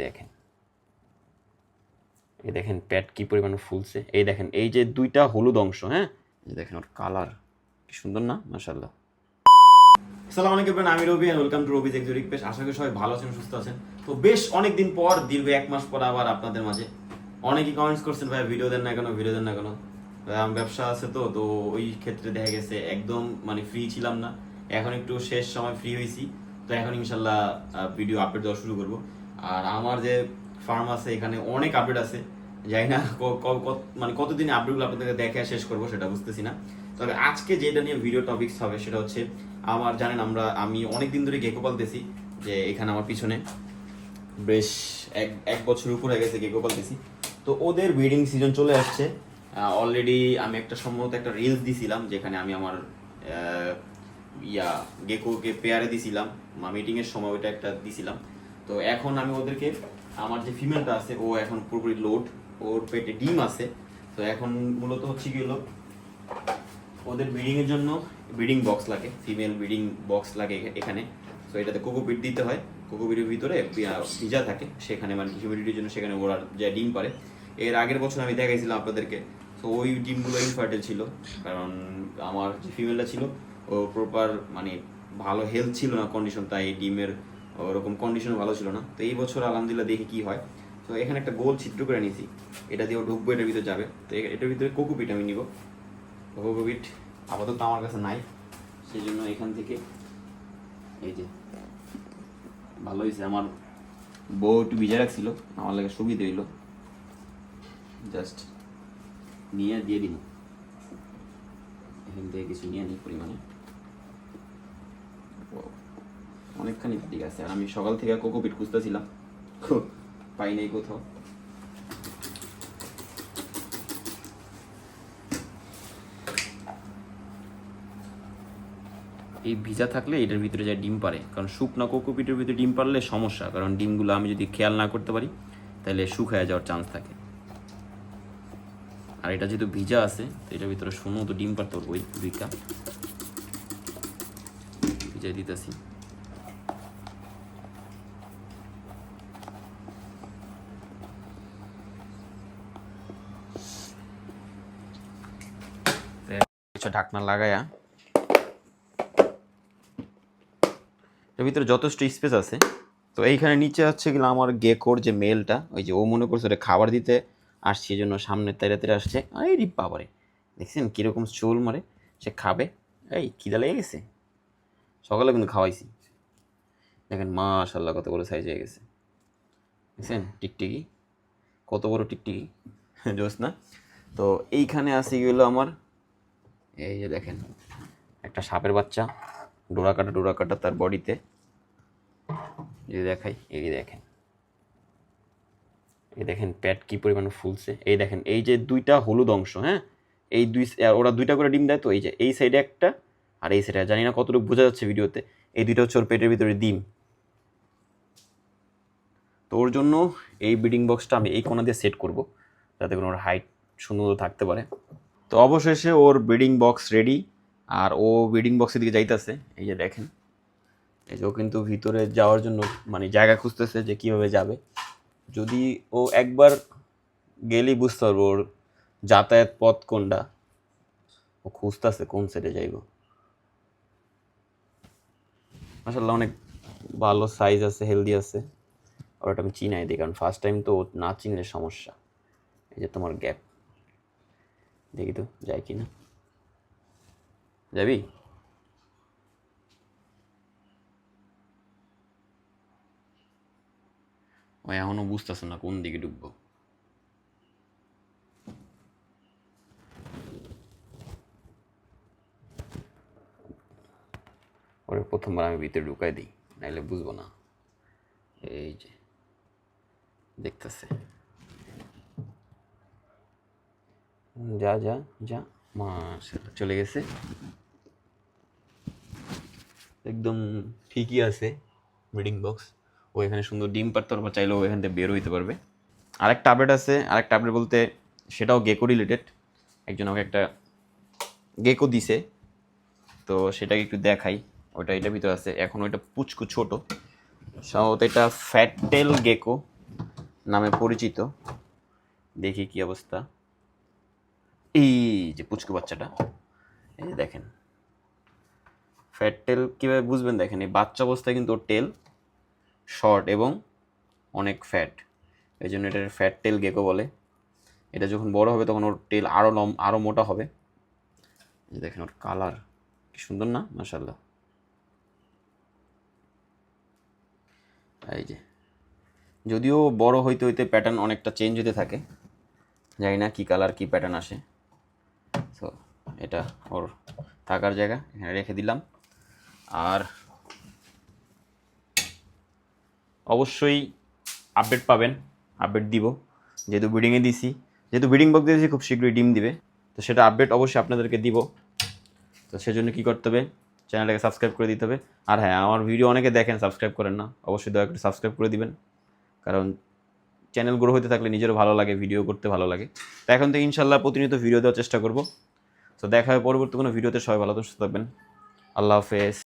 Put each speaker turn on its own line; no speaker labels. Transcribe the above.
দেখেন। এই দেখেন প্যাট কি পরিমাণে ফুলছে। এই দেখেন, এই যে দুইটা হলুদ অংশ হ্যাঁ? দেখেন ওর কালার, কি সুন্দর না? মাশাল্লাহ আসসালামু আলাইকুম আমি রবি এন্ড ওয়েলকাম টু আশা করি সবাই ভালো আছেন, সুস্থ আছেন। তো বেশ অনেক দিন পর, দীর্ঘ এক মাস পর আবার আপনাদের মাঝে। অনেকেই কমেন্টস করছেন, ভাই ভিডিও দেন না কেন? ভিডিও দেন না কেন? ব্যবসা আছে তো তো ওই ক্ষেত্রে দেখা গেছে, একদম মানে ফ্রি ছিলাম না। এখন একটু শেষ সময় ফ্রি হয়েছি তো এখন ইনশাল্লাহ ভিডিও আপডেট দেওয়া শুরু করব। আর আমার যে ফার্ম আছে, এখানে অনেক আপডেট আছে। যাই না মানে কতদিন আপডেটগুলো আপনাদেরকে দেখে শেষ করব সেটা বুঝতেছি না। তবে আজকে যেটা নিয়ে ভিডিও টপিকস হবে সেটা হচ্ছে, আমার জানেন আমরা, আমি অনেক দিন ধরে গেকো পালতেছি, যে এখানে আমার পিছনে বেশ এক এক বছর উপর হয়ে গেছে গেকো পালতেছি। তো ওদের ব্রিডিং সিজন চলে আসছে। অলরেডি আমি একটা সম্ভবত একটা রিলস দিছিলাম, যেখানে আমি আমার ইয়া গেকোকে পেয়ারে দিছিলাম। মিটিং এর সময় ওইটা একটা দিছিলাম। তো এখন আমি ওদেরকে, আমার যে ফিমেলটা আছে, ও এখন পুরোপুরি লোড ওর পেটে ডিম আছে। তো এখন মূলত হচ্ছে হলো, ওদের ব্রিডিং এর জন্য ব্রিডিং বক্স লাগে ফিমেল ব্রিডিং বক্স লাগে এখানে। তো এটাতে কোকোপিট দিতে হয় কোকোপিটের ভিতরে ভিজা থাকে, সেখানে মানে হিউমিডিটির জন্য সেখানে ওরা যে ডিম পারে। এর আগের বছর আমি দেখাইছিলাম আপনাদেরকে, তো ওই ডিমগুলো ইনফার্টেল ছিল, কারণ আমার যে ফিমেলটা ছিল, ও প্রপার মানে ভালো হেলথ ছিল না কন্ডিশন তাই ডিমের ওরকম কন্ডিশন ভালো ছিল না। তো এই বছর আলহামদুলিল্লাহ দেখি কি হয়। তো এখানে একটা গোল ছিদ্র করে নিয়েছি। এটা দিয়ে ঢুকবো, এটার ভিতরে যাবে। তো এটার ভিতরে কোকোপিট আমি নিব। কোকোপিট আপাতত আমার কাছে নাই। সেই জন্য এখান থেকে এই যে, ভালো হয়েছে। আমার বউ একটু ভিজে রাখছিল। আমার লাগে সুবিধা হইল। জাস্ট নিয়ে দিয়ে দিন এখান থেকে কিছু নিয়ে নিই পরিমাণে। অনেকখানি ঠিক আছে। আর আমি সকাল থেকে কোকোপিট খুঁজতেছিলাম। পাই নাই কোথাও। এই ভিজা থাকলে এটার ভিতরে যায় ডিম পারে কারণ শুকনা কোকোপিটের ভিতরে ডিম পারলে সমস্যা। কারণ ডিমগুলো আমি যদি খেয়াল না করতে পারি, তাহলে শুকায় যাওয়ার চান্স থাকে। আর এটা যেহেতু ভিজা আছে, তো এটার ভিতরে শুনো তো ডিম পারতে পারব। ওই দুই কাপ ভিজাই দিতেছি। ঢাকনা লাগায়া। এর ভিতরে যথেষ্ট স্পেস আছে। তো এইখানে নিচে হচ্ছে গেলে আমার গেকোর যে মেলটা ওই যে ও মনে করছে ওটা খাবার দিতে আসছে জন্য সামনে তেরে তেরে আসছে। এই রি বাবারে, দেখছেন কীরকম চুল মারে? সে খাবে? এই, খিদা লেগে গেছে? সকালে কিন্তু খাওয়াইছি। দেখেন মাশাল্লাহ কত বড় সাইজ হয়ে গেছে। দেখছেন টিকটিকি? কত বড় টিকটিকি? জোস না? তো এইখানে আসি গেলো আমার এই যে দেখেন, একটা সাপের বাচ্চা, ডোরা কাটা ডোরা কাটা তার বডিতে। যদি দেখাই, এই দেখেন। এই দেখেন, প্যাট কি পরিমাণে ফুলছে। এই দেখেন, এই যে দুইটা হলুদ অংশ হ্যাঁ? এই দুই ওরা দুইটা করে ডিম দেয় তো, এই যে এই সাইডে একটা, আর এই সাইডে জানি না কতটুকু বোঝা যাচ্ছে ভিডিওতে, এই দুইটা হচ্ছে ওর পেটের ভিতরে ডিম। তো ওর জন্য এই ব্রিডিং বক্সটা আমি এই কোণা দিয়ে সেট করব, যাতে করে ওর হাইট সুন্দর থাকতে পারে। তো অবশেষে ওর ব্রিডিং বক্স রেডি আর ও ব্রিডিং বক্সের দিকে যাইতেছে। এই যে দেখেন, এই যে ও কিন্তু ভিতরে যাওয়ার জন্য মানে জায়গা খুঁজতেছে যে কীভাবে যাবে। যদি ও একবার গেলেই বুঝতে পারব ওর যাতায়াত পথ কোনটা। ও খুঁজতেছে কোন সাইডে যাইব। মাসাল্লাহ অনেক ভালো সাইজ আছে হেলদি আছে। ওটা আমি চিনাই দিই, কারণ ফার্স্ট টাইম তো না চিনলে সমস্যা। এই যে তোমার গ্যাপ দেখি তো যাই কি না যাবি? ও এখনও বুঝতেছে না কোন দিকে ঢুকবো। ওরে প্রথমবার আমি ভিতরে ঢুকাই দিই, নাইলে বুঝব না। এই যে, দেখতেছে। যা যা যা। মাশাআল্লাহ, চলে গেছে। একদম ঠিকই আছে ব্রিডিং বক্স। ও এখানে সুন্দর ডিম পারতে পারবে চাইলেও এখান থেকে বের হইতে পারবে। আরেকটা আপডেট আছে, আরেকটা আপডেট বলতে সেটাও গেকো রিলেটেড একজন আমাকে একটা গেকো দিছে, তো সেটাকে একটু দেখাই। ওটা এটা ভিতরে আছে, এখন ওইটা পুচকু ছোট। সম্ভবত এটা ফ্যাটেল গেকো নামে পরিচিত। দেখি কি অবস্থা। এই যে পুচকু বাচ্চাটা, এই যে দেখেন। ফ্যাট টেল কীভাবে বুঝবেন দেখেন, এই বাচ্চা অবস্থায় কিন্তু ওর টেল শর্ট এবং অনেক ফ্যাট এই জন্য এটার ফ্যাট টেল গেকো বলে। এটা যখন বড় হবে তখন ওর টেল আরও লম আরও মোটা হবে। যে দেখেন ওর কালার কি সুন্দর না? মাশাল্লাহ এই যে। যদিও বড় হইতে হইতে প্যাটার্ন অনেকটা চেঞ্জ হতে থাকে, জানি না কী কালার কী প্যাটার্ন আসে। তো এটা ওর থাকার জায়গা, এখানে রেখে দিলাম। আর অবশ্যই আপডেট পাবেন, আপডেট দিব। যেহেতু ব্রিডিংয়ে দিছি, যেহেতু ব্রিডিং বক দিয়েছি, খুব শীঘ্রই ডিম দিবে। তো সেটা আপডেট অবশ্যই আপনাদেরকে দিব। তো সেজন্য কী করতে হবে? চ্যানেলটাকে সাবস্ক্রাইব করে দিতে হবে। আর হ্যাঁ আমার ভিডিও অনেকে দেখেন সাবস্ক্রাইব করেন না। অবশ্যই দয়া করে সাবস্ক্রাইব করে দিবেন। কারণ চ্যানেল গ্রো হতে থাকলে নিজেরও ভালো লাগে ভিডিও করতে ভালো লাগে। তো এখন থেকে ইনশাল্লাহ প্রতিনিয়ত ভিডিও দেওয়ার চেষ্টা করব। তো দেখা হয় পরবর্তী কোনো ভিডিওতে। সবাই ভালো থাকবেন। আল্লাহ হাফেজ।